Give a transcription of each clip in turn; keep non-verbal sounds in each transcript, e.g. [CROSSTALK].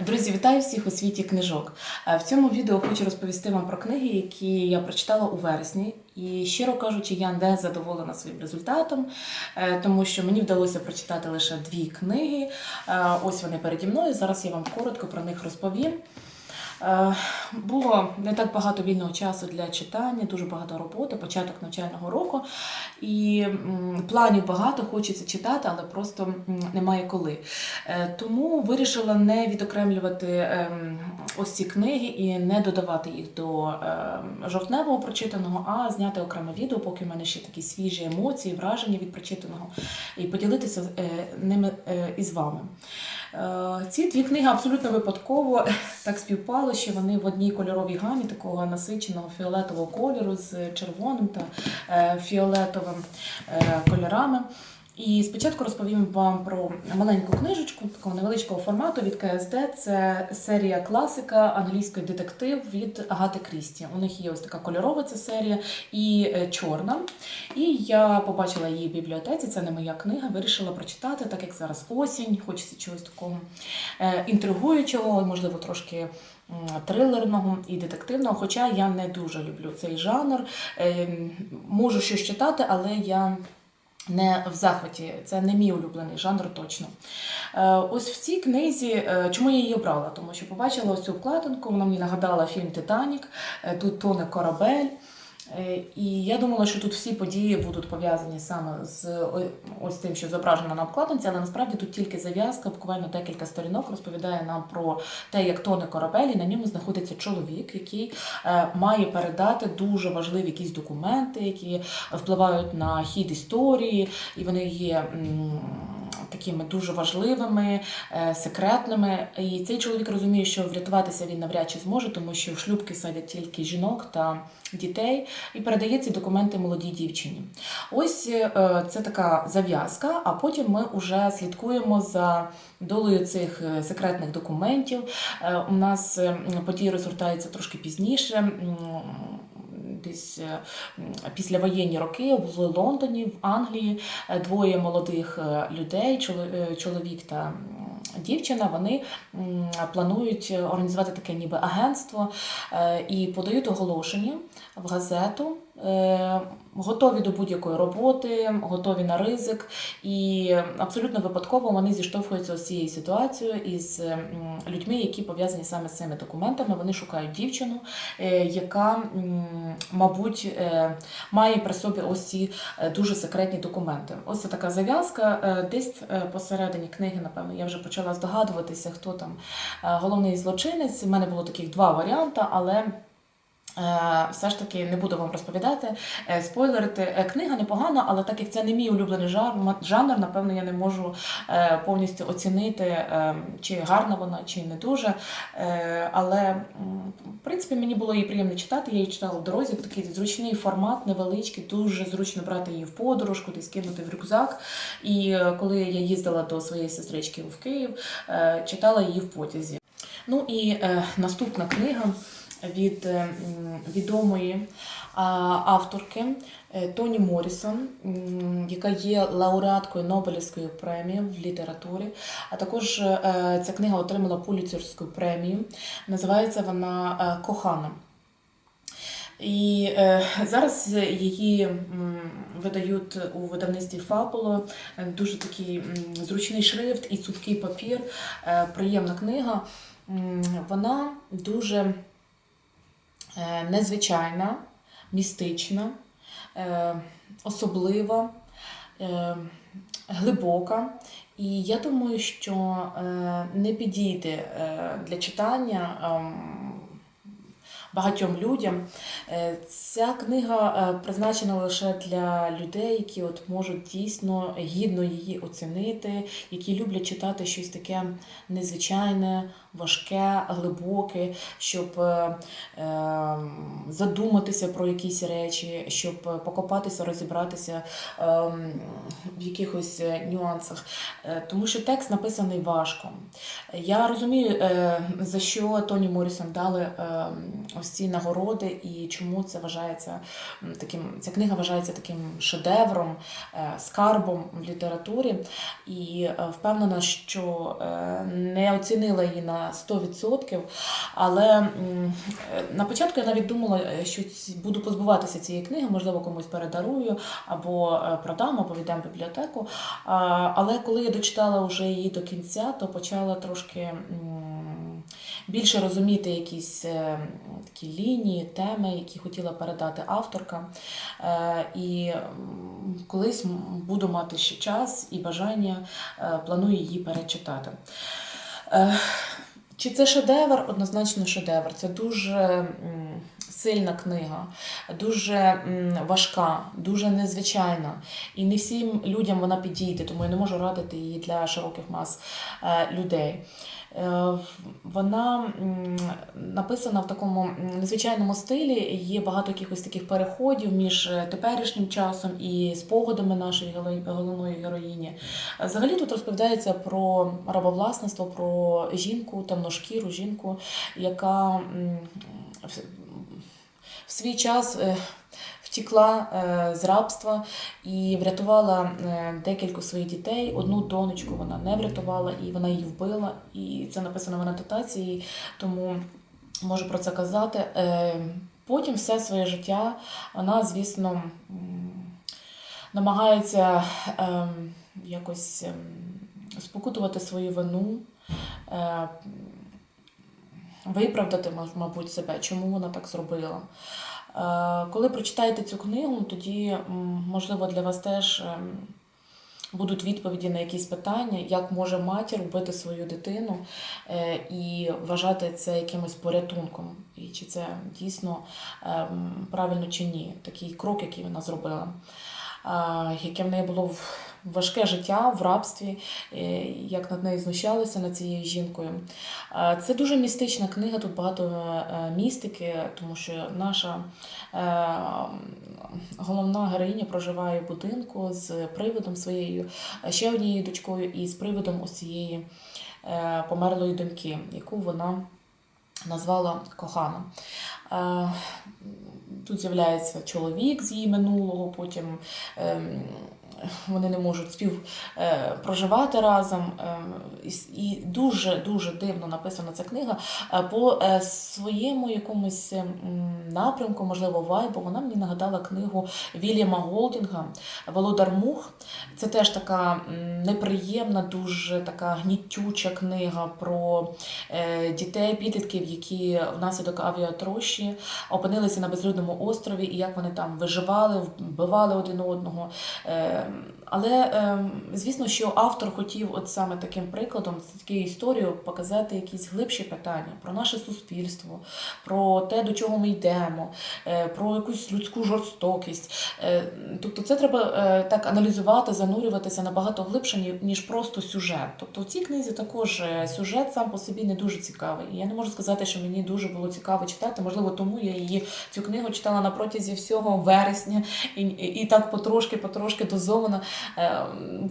Друзі, вітаю всіх у світі книжок. Е, В цьому відео хочу розповісти вам про книги, які я прочитала у вересні. І щиро кажучи, я не задоволена своїм результатом, е, тому що мені вдалося прочитати лише дві книги. Е, Ось вони переді мною. Зараз я вам коротко про них розповім. Е, Було не так багато вільного часу для читання, дуже багато роботи, початок навчального року. І планів багато, хочеться читати, але просто немає коли. Е, Тому вирішила не відокремлювати ем, ось ці книги і не додавати їх до ем, жовтневого прочитаного, а зняти окреме відео, поки в мене ще такі свіжі емоції, враження від прочитаного, і поділитися е, ними е, із вами. Е, Ці дві книги абсолютно випадково [LAUGHS] так співпало, що вони в одній кольоровій гамі такого насиченого фіолетового кольору з червоним та е, фіолетовим е, кольорами. І спочатку розповім вам про маленьку книжечку такого невеличкого формату від КСД. Це серія класика англійський детектив від Агати Крісті. У них є ось така кольорова ця серія і е, чорна. І я побачила її в бібліотеці. Це не моя книга. Вирішила прочитати, так як зараз осінь, хочеться чогось такого е, інтригуючого, можливо, трошки. Трилерного і детективного, хоча я не дуже люблю цей жанр. Е, Можу щось читати, але я не в захваті. Це не мій улюблений жанр точно. Е, Ось в цій книзі, е, чому я її обрала? Тому що побачила ось цю вкладинку, вона мені нагадала фільм Титанік, Е, тут тоне корабель. Е, І я думала, що тут всі події будуть пов'язані саме з ось тим, що зображено на обкладинці, але насправді тут тільки зав'язка, буквально декілька сторінок розповідає нам про те, як тоне корабель, і на ньому знаходиться чоловік, який е, має передати дуже важливі якісь документи, які впливають на хід історії, і вони є. Такими дуже важливими, е, секретними. І цей чоловік розуміє, що врятуватися він навряд чи зможе, тому що в шлюбки садять тільки жінок та дітей, і передає ці документи молодій дівчині. Ось е, це така зав'язка, а потім ми вже слідкуємо за долею цих е, секретних документів. У нас події розгортаються трошки пізніше. Десь е, післявоєнні роки в Лондоні, в Англії е, двоє молодих е, людей, чоло- чоловік та дівчина, вони планують організувати таке ніби агентство і подають оголошення в газету. Е, Готові до будь-якої роботи, готові на ризик, і абсолютно випадково вони зіштовхуються з цією ситуацією із людьми, які пов'язані саме з цими документами. Вони шукають дівчину, е, яка, мабуть, е, має при собі ось ці дуже секретні документи. Ось це така зав'язка. Десь посередині книги, напевно, я вже почала здогадуватися, хто там головний злочинець. У мене було таких два варіанти, але. Е, Все ж таки не буду вам розповідати, е, спойлерити. Е, Книга непогана, але так як це не мій улюблений жанр, напевно, я не можу повністю оцінити, чи гарна вона, чи не дуже. Але в принципі мені було її приємно читати. Я її читала в дорозі. Такий зручний формат, невеличкий, дуже зручно брати її в подорож, кудись кинути в рюкзак. І коли я їздила до своєї сестрички в Київ, читала її в потязі. Ну і е, наступна книга від е, відомої авторки е, Тоні Морісон, яка є лауреаткою Нобелівської премії в літературі. А також е, ця книга отримала Пуліцерську премію. Називається вона е, Кохана. І е, зараз її м, видають у видавництві Фабуло. Дуже такий м, зручний шрифт і цупкий папір. Е, приємна книга. М, Вона дуже незвичайна, містична, е, особлива, е, глибока. І я думаю, що е, не підійде е, для читання. Ем, Багатьом людям Е, ця книга е, призначена лише для людей, які от можуть дійсно гідно її оцінити, які люблять читати щось таке незвичайне, важке, глибоке, щоб е, е, задуматися про якісь речі, щоб покопатися, розібратися е, в якихось нюансах. Тому що текст написаний важко. Я розумію, за що Тоні Морісон дали е, ось ці нагороди і чому це вважається таким. Ця книга вважається таким шедевром, е, скарбом в літературі. І е, впевнена, що е, не оцінила її на 100%. Але на початку я навіть думала, що буду позбуватися цієї книги, можливо, комусь передарую або продам, або віддам бібліотеку. Але коли я дочитала вже її до кінця, то почала трошки більше розуміти якісь е, такі лінії, теми, які хотіла передати авторка. Е, І колись буду мати ще час і бажання, е, планую її перечитати. Чи це шедевр? Однозначно шедевр. Це дуже сильна книга, дуже важка, дуже незвичайна. І не всім людям вона підійде, тому я не можу радити її для широких мас е, людей. Е, Вона написана в такому незвичайному стилі. Є багато якихось таких переходів між е, теперішнім часом і спогадами нашої головної героїні. Взагалі тут розповідається про рабовласництво, про жінку, темношкіру жінку, яка в- свій час е, втікла е, з рабства і врятувала е, декілька своїх дітей. Одну донечку вона не врятувала, і вона її вбила. І це написано в анотації, тому можу про це казати. Потім все своє життя вона, звісно, намагається ем, якось ем, спокутувати свою вину. Е, виправдати, мабуть, себе, чому вона так зробила. Е, Коли прочитаєте цю книгу, тоді, можливо, для вас теж ем, будуть відповіді на якісь питання, як може матір вбити свою дитину е, і вважати це якимось порятунком, і чи це дійсно ем, правильно чи ні, такий крок, який вона зробила. Яке в неї було важке життя в рабстві, е, як над нею знущалися над цією жінкою. Це дуже містична книга, тут багато е, містики, тому що наша е, головна героїня проживає в будинку з привидом своєю, ще однією дочкою і з привидом е, померлої доньки, яку вона назвала кохана. Тут з'являється чоловік з її минулого, потім ем, вони не можуть спів е, разом. ем, і дуже дуже дивно написана ця книга. Е, По е, своєму якомусь ем, напрямку, можливо, вайбу, вона мені нагадала книгу Вільяма Голдінга Володар Мух. Це теж така неприємна, дуже така гнітюча книга про е, дітей, підлітків, які внаслідок авіатрощі опинилися на безлюдному острові, і як вони там виживали, вбивали один одного. Е, Але е, звісно, що автор хотів, от саме таким прикладом, такою історією, показати якісь глибші питання про наше суспільство, про те, до чого ми йдемо, е, про якусь людську жорстокість. Е, Тобто, це треба е, так аналізувати, занурюватися набагато глибше, ніж просто сюжет. Тобто, в цій книзі також сюжет сам по собі не дуже цікавий. Я не можу сказати, що мені дуже було цікаво читати. Можливо, тому я її цю книгу читала на протязі всього вересня, і, і, так потрошки, потрошки дозовано, е,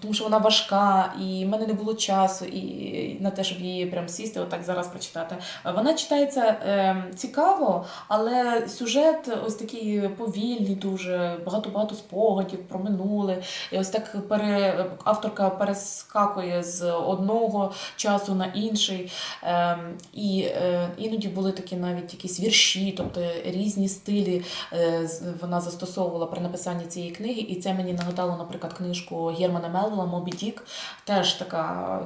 тому що вона важка, і в мене не було часу і на те, щоб її прям сісти, отак зараз прочитати. Вона читається е, цікаво, але сюжет ось такий повільний, дуже багато-багато спогадів про минуле. І ось так пере, авторка перескакує з одного часу на інший. Е, і е, іноді були такі навіть якісь вірші, тобто різні стилі е, вона застосовувала при написанні цієї книги. І це мені нагадало, наприклад, книжку Германа Мелвіла Мобі Дік. Теж така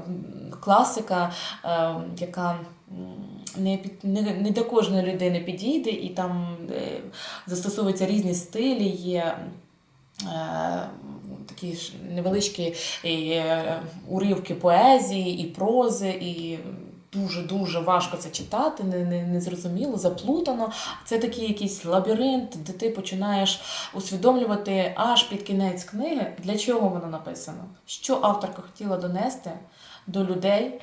класика, е, яка не, не, не до кожної людини підійде, і там е, застосовуються різні стилі, є е, такі ж невеличкі е, уривки поезії і прози, і дуже-дуже важко це читати, не, не, незрозуміло, заплутано. Це такий якийсь лабіринт, де ти починаєш усвідомлювати аж під кінець книги, для чого вона написана, що авторка хотіла донести до людей.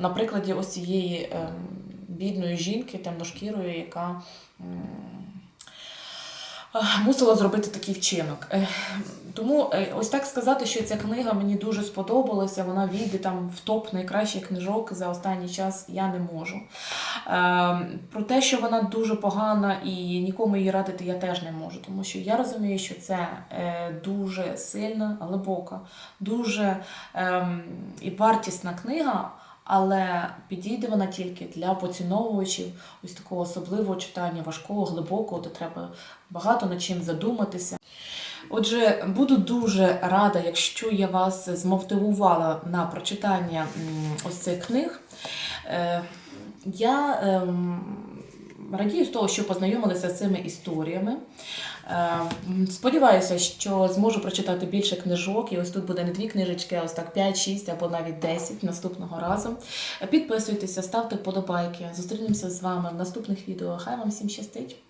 На прикладі ось цієї ем, бідної жінки, темношкірої, яка мусила зробити такий вчинок. Е, Тому е, ось так сказати, що ця книга мені дуже сподобалася. Вона війде там в топ найкращих книжок за останній час. Я не можу. Е, Про те, що вона дуже погана і нікому її радити, я теж не можу, тому що я розумію, що це е, дуже сильна, глибока, дуже ем, вартісна книга. Але підійде вона тільки для поціновувачів ось такого особливого читання, важкого, глибокого, де треба багато над чим задуматися. Отже, буду дуже рада, якщо я вас змотивувала на прочитання ось цих книг. Е, Я ем, радію з того, що познайомилася з цими історіями. Е, Сподіваюся, що зможу прочитати більше книжок, і ось тут буде не дві книжечки, а ось так 5-6 або навіть 10 наступного разу. Підписуйтеся, ставте вподобайки. Зустрінемося з вами в наступних відео. Хай вам всім щастить!